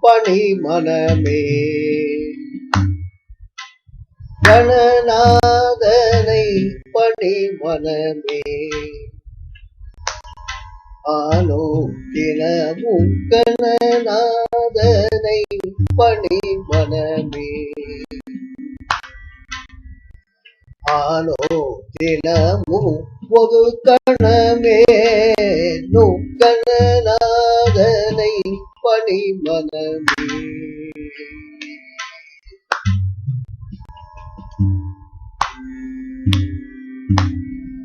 பணி மனமே. கணநாதனை பணி மனமே. ஆனோ கணநாதனை பணி மனமே. ஆனோ பொது கணமே. நுக்கணநாதனை பணி மனமே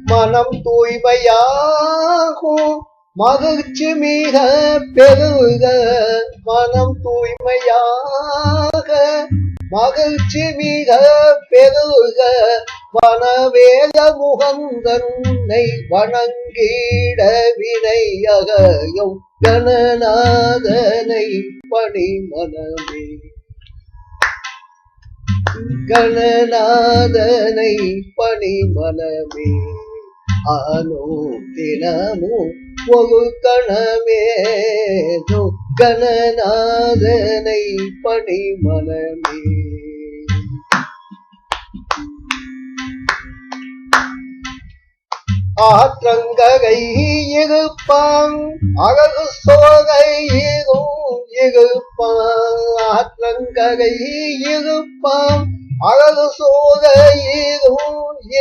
மனம் தூய்மையாகும். மகிழ்ச்சி மிக பெருக. மனம் தூய்மையாக மகிழ்ச்சி மிக பெருக வனவேத முகந்தன்னை வணங்கிட வினையகையும் கணநாதனை பணி மனமே. கணநாதனை பணி மனமே. ஆனோ தினமும் ஒரு கணமே கணநாதனை பணி மனமே ஆற்றங்ககை இருப்பான் அழகு சோகை இருப்பான். ஆற்றங்ககை இருப்பான் அழகு சோகை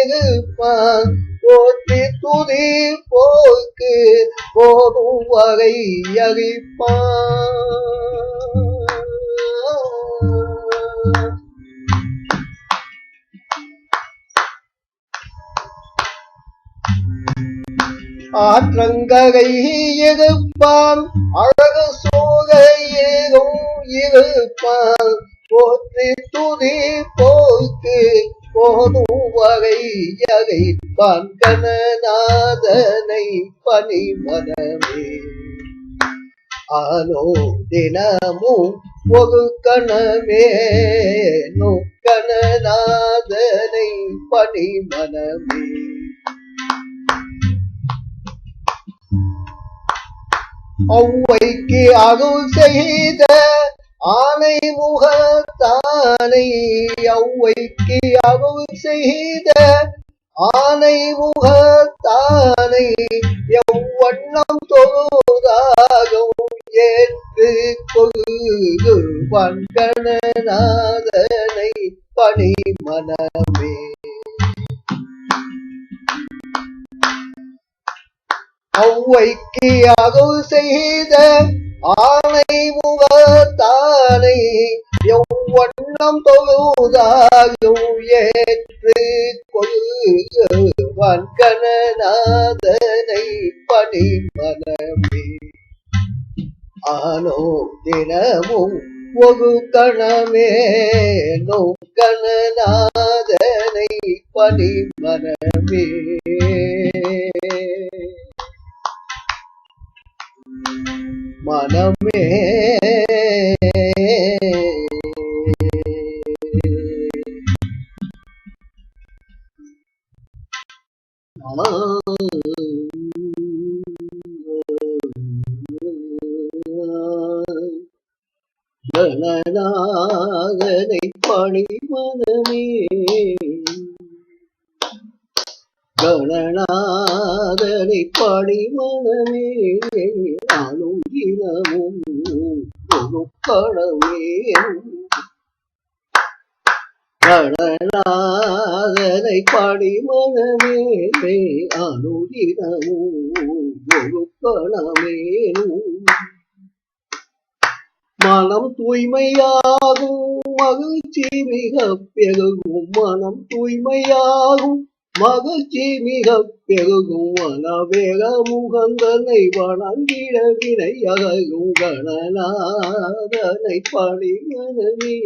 இருப்பான். போற்றி துதி போக்கு போதும் வகை அழிப்பான் ஆற்றங்ககை இருப்பான் அழகு சோகையேகும் இருப்பான் போற்றி துதி போக்கு போதும் வகை யகைப்பான் கணநாதனை பணி மனமே ஆனோ தினமும் ஒரு கணமே நோக்கணநாதனை பணி மனமே ஔவைக்கு அருள் செய்த ஆனை முகத்தானை ஔவைக்கு அருள் செய்த ஆனை முகத்தானை எவ்வண்ணம் தொழுதாகவும் ஏற்று கொள்கு வன்கணநாதனை பணி மனமே ஔவைக்கு அகவு செய்த ஆனை முகத்தானை எவ்வண்ணம் தொழுதாயும் ஏற்று கொள்வான் கணநாதனை பணி மனமே ஆனோ தினமும் ஒரு கணமே நோக்கணநாதனை பணி மனமே மனமே. கணநாதனை பணி மனமே கணநாதனை படி மனமே நானும் தினமும் ஒரு கடமே கணநாதனை பணி மனமே அனுதினமும் ஒரு கணமேனும் மனம் தூய்மையாகும் மகிழ்ச்சி மிக பெருகும் மனம் தூய்மையாகும். மகிழ்ச்சி மிக பெருகும் வனவேக முகந்தனை வணங்கிட வினை அகலும் கணநாதனை பணி மனமே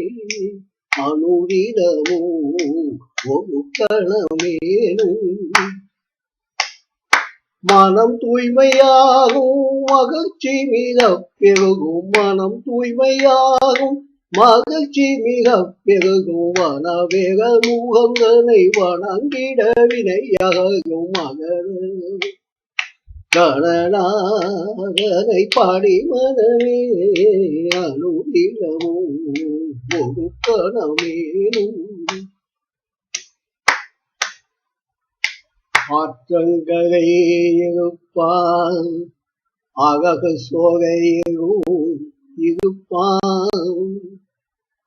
ஒரு கணமேனும் மனம் தூய்மையாகும் மகிழ்ச்சி மிக பெருகும். மனம் தூய்மையாகும் மகிழ்ச்சி மிக பெருகும் வனவேக முகங்களை வணங்கிட வினையகும் மகன். கணநாதனை பாடி மனமே அனுதினமும் ஒரு கணமேனும் ஆற்றங்கரை இருப்பான் அகக சோகையிலும் இருப்பான்.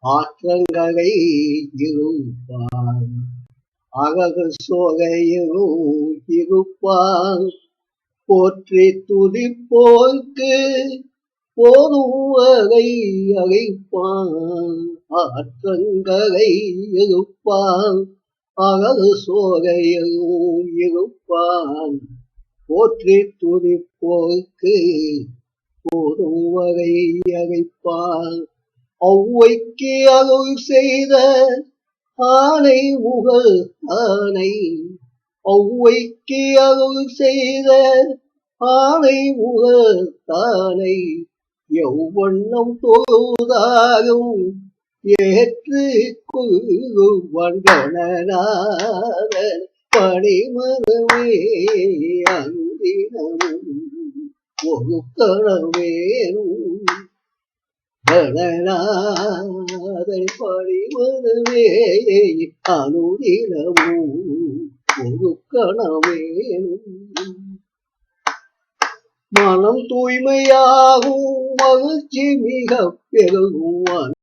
ஆற்றங்கரை இருப்பான் அழகு சோகையிலும் இருப்பான் போற்றி துதிப்போர்க்கு போதுவரை அழைப்பான் ஆற்றங்கரை இருப்பான் அழகு சோகையிலும் இருப்பான் போற்றி துதிப்போர்க்கு போதுவரை அழைப்பான் ஒவ்வைக்கு அருள் செய்த ஆனை முகல் ஆனை. ஒவ்வைக்கு அருள் செய்த ஆனை முகல் தானை எவ்வண்ணம் தொழுதாகும் ஏற்று வண்டனாதன் பணிமரமே அந்தினமும் ஒரு கணவேனும் கணநாதன் பணிமரமே அனுதினமும் ஒரு கணவேனும் மனம் தூய்மையாகும் மகிழ்ச்சி மிக பெருகும்